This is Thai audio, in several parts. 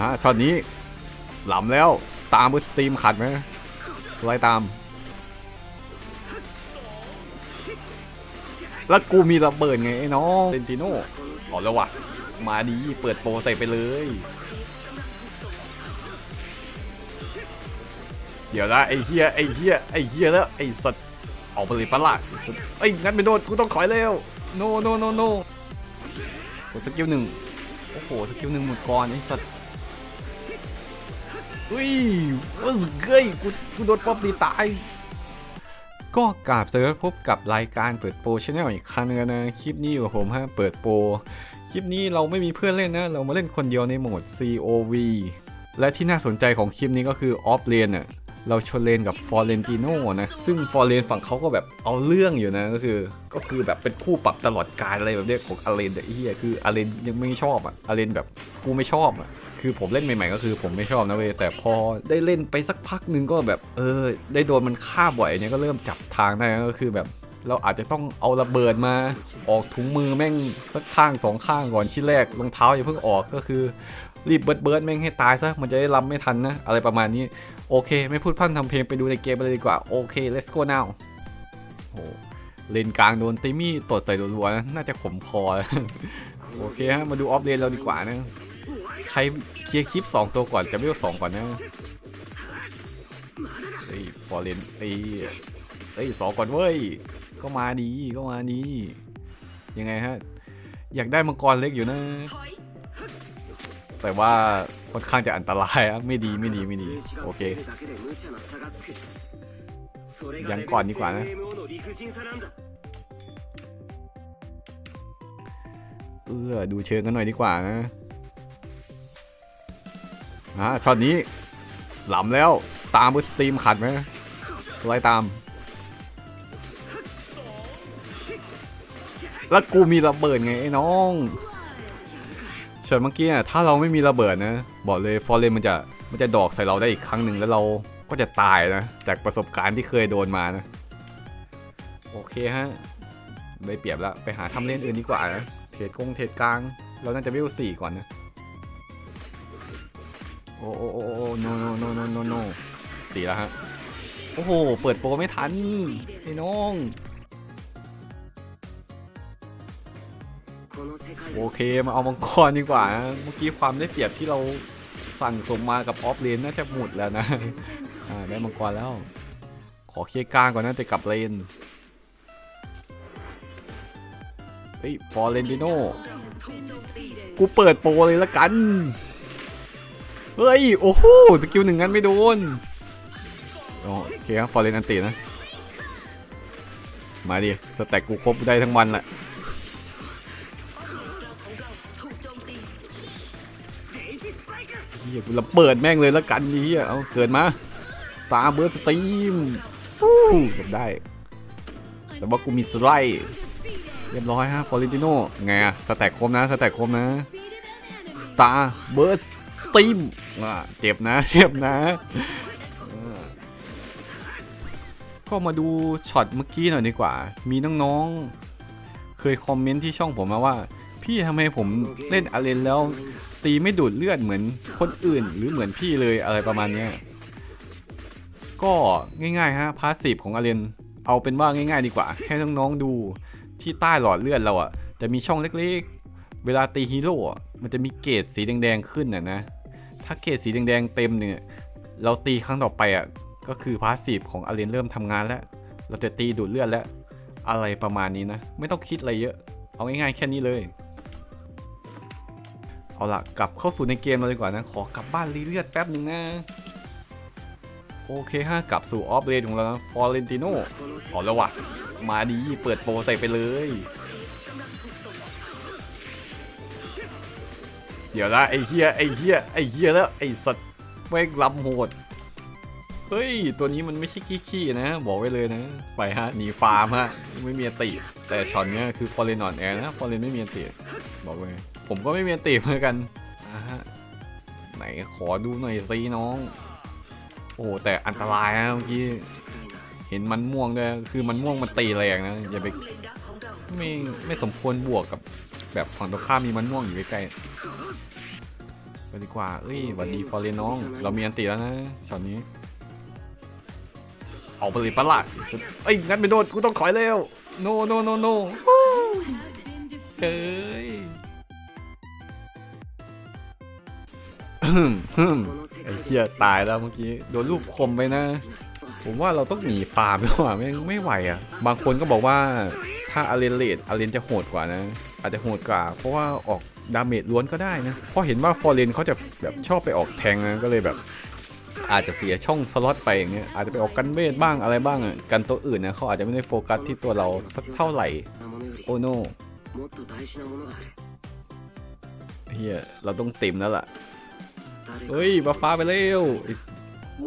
อ่าช็อตนี้หล้ำแล้วตามมือสตรีมขัดไหมสไลด์ตาม แล้วกูมีระเบิดไงไอ้น้องเซนติโน่เอแล้ววะมาดีเปิดโปรใส่ไปเลย เดี๋ยวนะไอ้เฮียไอ้เฮียไอ้เฮียแล้วไอ้สัตว์ออกไปเลยปะล่ะไอ้งั้นไม่โดนกูต้องถอยแล้วโนโนโนโนกดสกิลหนึ่งโอ้โหสกิลหนึ่งหมดก่อนไอ้สัตว์ อุ้ยว่าเกยกูกูโดนป๊อปตีตาย ก็กราบเจอพบกับรายการเปิดโปรชแนลอีกครั้งนึงนะ คลิปนี้อยู่กับผมฮะเปิดโปร คลิปนี้เราไม่มีเพื่อนเล่นนะ เรามาเล่นคนเดียวในโหมด COV และที่น่าสนใจของคลิปนี้ก็คือออฟเลนอะเราชนเลนกับฟอร์เรนติโนนะ ซึ่งฟอร์เรนฝั่งเขาก็แบบเอาเรื่องอยู่นะ ก็คือ ก็คือแบบเป็นคู่ปรับตลอดกาลอะไรแบบเนี้ยของอาเลนแต่เฮียคืออาเลนยังไม่ชอบอะอาเลนแบบกูไม่ชอบอะ คือผมเล่นใหม่ๆก็คือผมไม่ชอบนะเว้ยแต่พอได้เล่นไปสักพักนึงก็แบบเออ ได้โดนมันฆ่าบ่อยเนี่ยก็เริ่มจับทางได้ก็คือแบบ เราอาจจะต้องเอาระเบิดมา ออกถุงมือแม่งสักข้างสองข้างก่อนที่แรกรองเท้าอย่าเพิ่งออกก็คือ รีบเบิร์ดเบิร์ดแม่งให้ตายซะมันจะได้รับไม่ทันนะ อะไรประมาณนี้ โอเค ไม่พูดพร่ำทำเพลงไปดูในเกมเลยดีกว่าโอเค let's go now โอ้เลนกลางโดนติมี่ตดใส่รัวๆนะน่าจะขมคอ โอเคฮะมาดูออฟเลนเราดีกว่านะ ใครเคลียร์คลิป 2 ตัวก่อนจะไม่เอาสองก่อนนะเฮ้ฟอร์เรนเอ้ยเฮ้สองก่อนเว้ย ก็มาดีก็มาดียังไงฮะ อยากได้มังกรเล็กอยู่นะ แต่ว่าค่อนข้างจะอันตรายอะไม่ดีไม่ดีไม่ดี โอเค ยังก่อนดีกว่านะเออดูเชิงกันหน่อยดีกว่านะ อ่าช็อตนี้หล้ำแล้วตามมือสตรีมขัดไหมสไลด์ตาม แล้วกูมีระเบิดไงไอ้น้องช็อตเมื่อกี้อะถ้าเราไม่มีระเบิดนะ บอกเลยฟอร์เรนมันจะมันจะดอกใส่เราได้อีกครั้งหนึ่งแล้วเราก็จะตายนะ จากประสบการณ์ที่เคยโดนมานะ โอเคฮะ ได้เปรียบแล้ว ไปหาทำเล่นอื่นดีกว่านะเทรดกงเทรดกลาง เราน่าจะเวสี่ก่อนนะ โอ้โอ้โอ้โอ้ no no no no no no สี่แล้วฮะ โอ้โห เปิดโปรไม่ทันไอ้น้อง โอเค มาเอามังกรดีกว่า เมื่อกี้ความได้เปรียบที่เราสั่งสมมากับออฟเลนน่าจะหมดแล้วนะ อ่า ได้มังกรแล้ว ขอเคลียร์กลางก่อนนะจะกลับเลน เฮ้ย ฟอร์เรนติโนกูเปิดโปรเลยละกัน เฮ้ย โอ้โห สกิลหนึ่งงั้นไม่โดน โอเคครับ ฟอร์เรนอันตีนะ มาดิ สแต็กกูครบได้ทั้งวันแหละเฮียกูระเบิดแม่งเลยและกันนี่เฮียเอาเกิดมาตาเบิร์สตรีมฟู้เก็บได้ แต่ว่ากูมีสไลด์เรียบร้อยฮะฟอรินติโน่ไงอะสแต็กคมนะ สแต็กคมนะสตาร์เบิร์ส ตีมเจ็บนะเจ็บนะก็มาดูช็อตเมื่อกี้หน่อยดีกว่า มีน้องๆ เคยคอมเมนต์ที่ช่องผมมาว่า พี่ทำไมผมเล่นอาเลนแล้ว ตีไม่ดูดเลือดเหมือนคนอื่น หรือเหมือนพี่เลยอะไรประมาณเนี้ยก็ง่ายๆฮะพาสซีฟของอาเรนเอาเป็นว่าง่ายๆดีกว่า ให้น้องๆดูที่ใต้หลอดเลือดเราอะจะมีช่องเล็กๆ เวลาตีฮีโร่มันจะมีเกรดสีแดงๆขึ้นน่ะนะ ถ้าเกรดสีแดงๆเต็มเนี่ย เราตีครั้งต่อไปอะ ก็คือพาสซีฟของอาเรนเริ่มทำงานแล้ว เราจะตีดูดเลือดแล้ว อะไรประมาณนี้นะ ไม่ต้องคิดอะไรเยอะ เอาง่ายๆแค่นี้เลย เอาล่ะกลับเข้าสู่ในเกมเราดีกว่านะ ขอกลับบ้านรีเลือดแป๊บหนึ่งนะ โอเคฮะกลับสู่ออฟเลนของเราฟอร์เรนติโนเอาแล้ววะมาดีเปิดโปรใส่ไปเลย เดี๋ยวนะไอ้เฮียไอ้เฮียไอ้เฮียแล้วไอ้สัตว์แม่งลำโหด เฮ้ย ตัวนี้มันไม่ใช่ขี้ๆนะ บอกไว้เลยนะ ไปฮะหนีฟาร์มฮะ ไม่มีติ แต่ช็อตเนี้ยคือฟอร์เรนอนแอร์นะฟอร์เรนไม่มีติบอกเลยผมก็ไม่มีติเหมือนกันอ่าฮะไหนขอดูหน่อยสิน้อง โอ้แต่อันตรายนะเมื่อกี้เห็นมันม่วงด้วยคือมันม่วงมันตีแรงนะอย่าไปไม่ไม่สมควรบวกกับแบบฝั่งตรงข้ามมีมันม่วงอยู่ใกล้ ไปดีกว่า เอ้ยหวันดีฟอร์เรนน้อง เรามีอันตีแล้วนะช็อตนี้ เอาไปเลยปะล่ะเอ้ยงั้นไปโดนกูต้องถอยเร็ว โนโนโนโนเฮ้ยฮึ่มฮึ่มไอ้เหี้ยตายแล้วเมื่อกี้โดนลูกคมไปนะ ผมว่าเราต้องหนีฟาร์มแล้วอะไม่ไม่ไหวอะ บางคนก็บอกว่าถ้าอาเลนเลดอาเลนจะโหดกว่านะ อาจจะโหดกว่า เพราะว่าออก ดาเมจล้วนก็ได้นะ เพราะเห็นว่าฟอร์เรนเขาจะแบบชอบไปออกแทงนะก็เลยแบบ อาจจะเสียช่องสล็อตไปอย่างเงี้ยอาจจะไปออกกันเวทบ้างอะไรบ้างกันตัวอื่นนะเขาอาจจะไม่ได้โฟกัสที่ตัวเราสักเท่าไหร่โอโนเฮียเราต้องเต็มแล้วล่ะ เฮ้ยบัฟฟ้าไปเร็วโ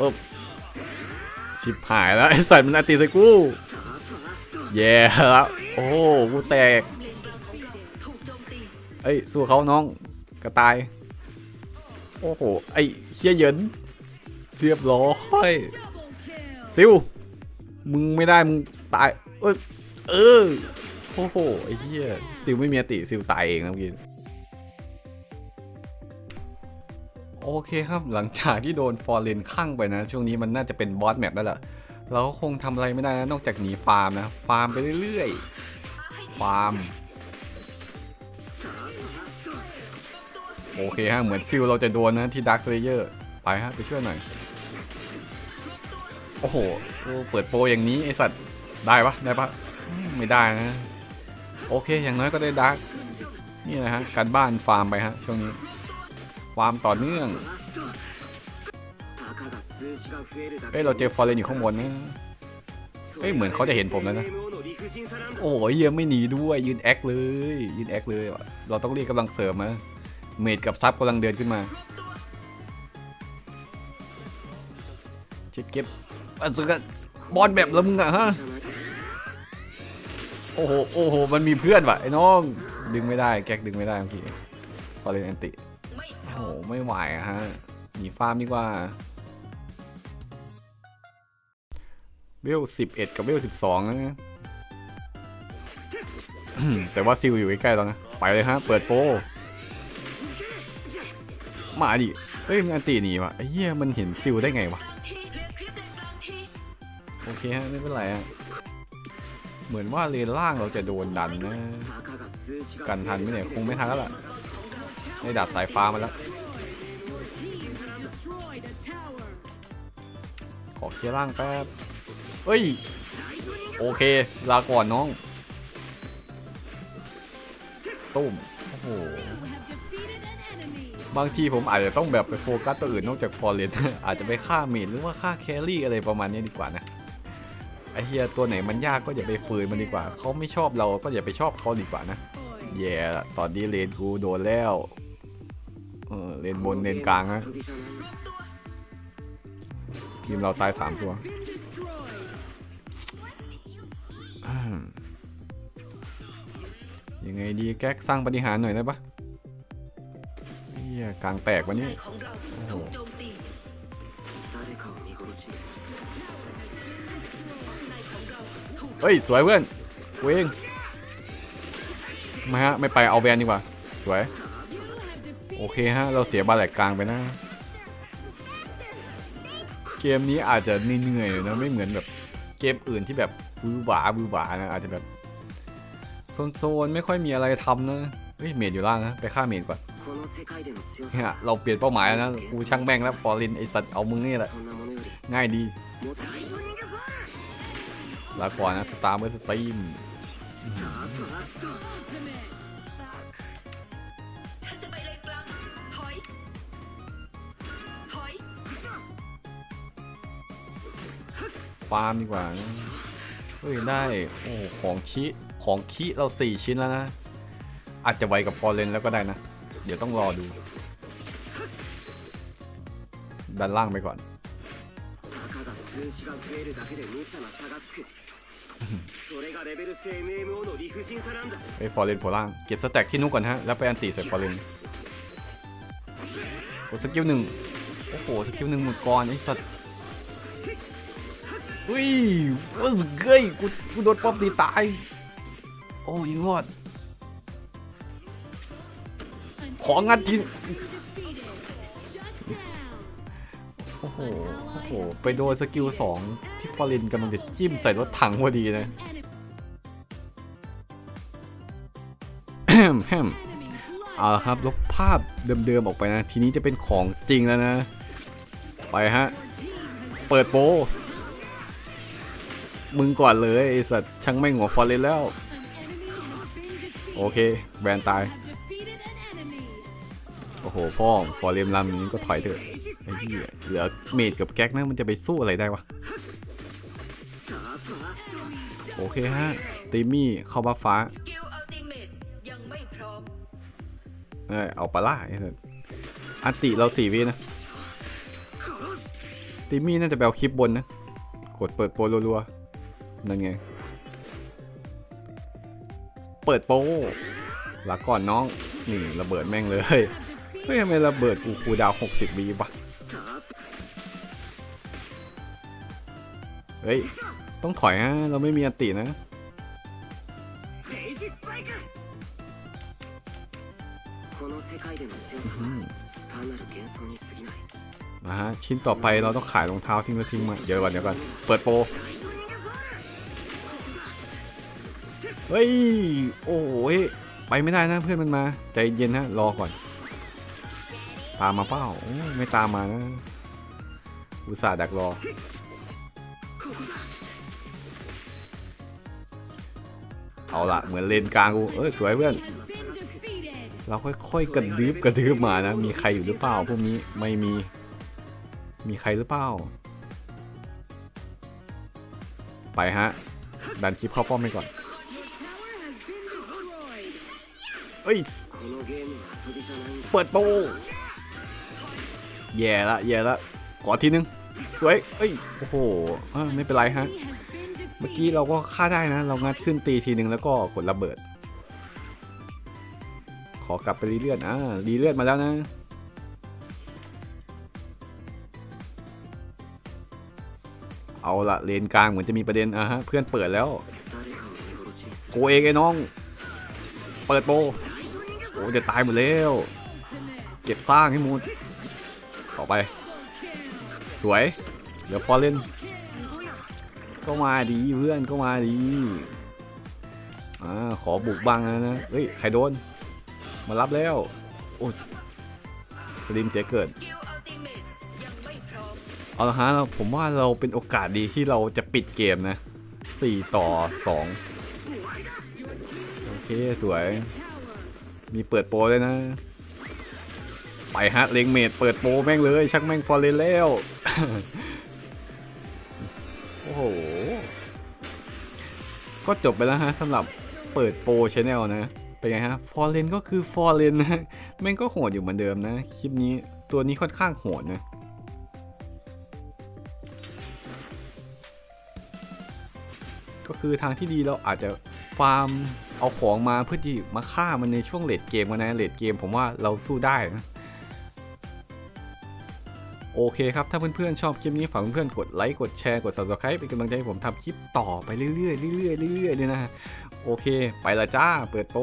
อ้ชิบหายแล้วไอสัตว์มันอตีใส่กู แย่แล้วโอ้กูแตกเอ้ยสู้เขาน้องกระต่าย โอ้โหไอ้เฮียเยินเรียบร้อยซิวมึงไม่ได้มึงตายเอ้ยเออโอ้โหไอ้เฮียซิวไม่มีอติซิวตายเองนะเมื่อกี้โอเคครับหลังจากที่โดนฟอร์เรนข้างไปนะ ช่วงนี้มันน่าจะเป็นบอสแมปแล้วล่ะ เราก็คงทำอะไรไม่ได้นะนอกจากหนีฟาร์มนะฟาร์มไปเรื่อยๆฟาร์มโอเคฮะเหมือนซิลเราจะโดนนะที่ด a r k ก l เลเยอร์ไปฮะไปช่วยหน่อย โอ้โหเปิดโปรอย่างนี้ไอสัตว์ได้ปะได้ปะไม่ได้นะ โอเคอย่างน้อยก็ได้ด a r k นี่นะฮะการบ้านฟาร์มไปฮะช่วงนี้ฟาร์มต่อเนื่อง เอ้เราเจอฟอร์เรนอยู่ข้างบนนะเอ้เหมือนเขาจะเห็นผมแล้วนะ โอ้ยยังไม่หนีด้วยยืนแอคเลยยืนแอคเลย เราต้องเรียกกำลังเสริมนะเมดกับซับกำลังเดินขึ้นมาเช็ดเก็บอันสุดบอลแบบละมึงอะฮะโอ้โหโอ้โหมันมีเพื่อนว่ะไอ้น้องดึงไม่ได้แก๊กดึงไม่ได้พี่ฟอร์เรนแอนติโอ้โหไม่ไหวอะฮะหนีฟาร์มดีกว่า เวลสิบเอ็ดกับเวลสิบสองนะแต่ว่าซิลอยู่ใกล้ๆแล้วนะ ไปเลยฮะ เปิดโป มาดิ เฮ้ย มันอันตีหนีวะเฮียมันเห็นซิลได้ไงวะ โอเคฮะ ไม่เป็นไรฮะ เหมือนว่าเลนล่างเราจะโดนดันนะ กันทันไม่เนี่ยคงไม่ทันแล้วละได้ดาบสายฟ้ามาแล้ว ขอเคลียร์ล่างแป๊บ เฮ้ย โอเค ลาก่อนน้อง ตุ้ม โอ้โห บางทีผมอาจจะต้องแบบไปโฟกัสตัวอื่นนอกจากฟอร์เรนอาจจะไปฆ่าเมดหรือว่าฆ่าแครี่อะไรประมาณนี้ดีกว่านะ ไอเฮียตัวไหนมันยากก็อย่าไปฝืนมันดีกว่า เขาไม่ชอบเราก็อย่าไปชอบเขาดีกว่านะ แย่ตอนนี้เลนกูโดนแล้ว เออเลนบนเลนกลางนะทีมเราตายสามตัว ยังไงดีแก๊กสร้างปฏิหารหน่อยได้ปะเฮียกลางแตกวันนี้เฮ้ย สวยเพื่อนเวงมาฮะ ไม่ไปเอาแวนดีกว่า สวย โอเคฮะ เราเสียบาแหลกกลางไปนะ เกมนี้อาจจะเหนื่อยๆนะ ไม่เหมือนแบบเกมอื่นที่แบบบื้หวาบื้หวานะ อาจจะแบบ โซนๆไม่ค่อยมีอะไรทำนะเฮ้ยเมดอยู่ล่างนะไปฆ่าเมดก่อนเนี่ยเราเปลี่ยนเป้าหมายแล้วนะกูช่างแม่งแล้วฟอรินไอสัตว์เอามึงนี่แหละง่ายดีลาก่อนนะสตาร์เมื่อสตรีมฟาร์มดีกว่า เฮ้ยได้ โอ้ ของชิ ของคีเรา 4 ชิ้นแล้วนะ อาจจะไวกับฟอร์เรนแล้วก็ได้นะ เดี๋ยวต้องรอดู ดันล่างไปก่อนไปฟอร์เรนโผล่ล่าง เก็บสแต็กที่นุกก่อนฮะ แล้วไปอันตีใส่ฟอร์เรนกดสกิลหนึ่งโอ้โหสกิลหนึ่งหมื่นกรไอ้สัตว์อุ้ยเฮ้ยกูกูโดนป๊อปตีตาย โอ้ยิงรอด ของงัดทีโอ้โห โอ้โห ไปโดนสกิลสองที่ฟอรินกำลังจะจิ้มใส่รถถังพอดีนะแฮมแฮมเอาละครับลบภาพเดิมๆออกไปนะ ทีนี้จะเป็นของจริงแล้วนะ ไปฮะ เปิดโปรมึงก่อนเลยไอสัตว์ช่างไม่งหัวฟอร์เรนแล้ว โอเคแบนตาย โอ้โห พ่อฟอร์เรนลำนี้ก็ถอยเถอะไอ้เหี้ยเหลือเมดกับแก๊กนะมันจะไปสู้อะไรได้วะ โอเคฮะตีมี่เข้าบัฟฟ้าเออเอาปลาล่าไอ้สัสอันติเราสี่วินะตีมี่น่าจะไปเอาคลิปบนนะ กดเปิดโปรรัวๆนั่นไง เปิดโป้หลักก่อนน้อง นี่ระเบิดแม่งเลย เฮ้ยทำไมระเบิดกูคูดาว 60วิบะเฮ้ย ต้องถอยฮะ เราไม่มีอัตินะ มาฮะ ชิ้นต่อไปเราต้องขายรองเท้าทิ้งแล้วทิ้งมาเยอะกว่านเดี๋ยวก่อน เปิดโป เฮ้ย โอ้ย ไปไม่ได้นะเพื่อนมันมา ใจเย็นฮะ รอก่อน ตามมาเปล่าไม่ตามมานะ อุตส่าห์ดักรอ เอาละเหมือนเลนกลางกู เออสวยเพื่อน เราค่อยๆกระดึบกระดึบมานะ มีใครอยู่หรือเปล่าพวกนี้ ไม่มี มีใครหรือเปล่า ไปฮะ ดันคลิปเข้าป้อมไปก่อน เอ้ยเปิดโปแย่ละแย่ละกอทีนึงสวยเอ้ยโอ้โหไม่เป็นไรฮะเมื่อกี้เราก็ฆ่าได้นะ เรางัดขึ้นตีทีนึงแล้วก็กดระเบิด ขอกลับไปรีเลือดอ่ารีเลือดมาแล้วนะเอาละเลนกลางเหมือนจะมีประเด็นอะฮะเพื่อนเปิดแล้วโกเองไอ้น้อง เปิดโป โอ้จะตายหมดแล้ว เก็บสร้างให้หมดต่อไป สวย เดี๋ยวฟอร์เรนก็มาดีเพื่อนก็มาดีอ่าขอบุกบ้างนะนะ เฮ้ย ใครโดน มารับแล้ว โอ้สลิมเจ๊เกิดเอมเอาละฮะผมว่าเราเป็นโอกาสดีที่เราจะปิดเกมนะ 4 ต่อ 2 โอเค สวย มีเปิดโปรเลยนะ ไปฮะเลงเมดเปิดโปรแม่งเลยชักแม่งฟอร์เรนแล้ว โอ้โห ก็จบไปแล้วฮะสำหรับเปิดโปรชแนลนะ เป็นไงฮะฟอร์เรนก็คือฟอร์เรนนะแม่งก็โหดอยู่เหมือนเดิมนะ คลิปนี้ตัวนี้ค่อนข้างโหดนะก็คือทางที่ดีเราอาจจะฟาร์ม เอาของมาเพื่อที่มาฆ่ามันในช่วงเลดเกมกันนะเลดเกมผมว่าเราสู้ได้นะโอเคครับ ถ้าเพื่อนๆชอบคลิปนี้ฝากเพื่อนๆกดไลค์กดแชร์กด subscribe เป็นกำลังใจให้ผมทำคลิปต่อไปเรื่อยๆเรื่อยๆเรื่อยๆเลยนะ โอเค ไปละจ้าเปิดโป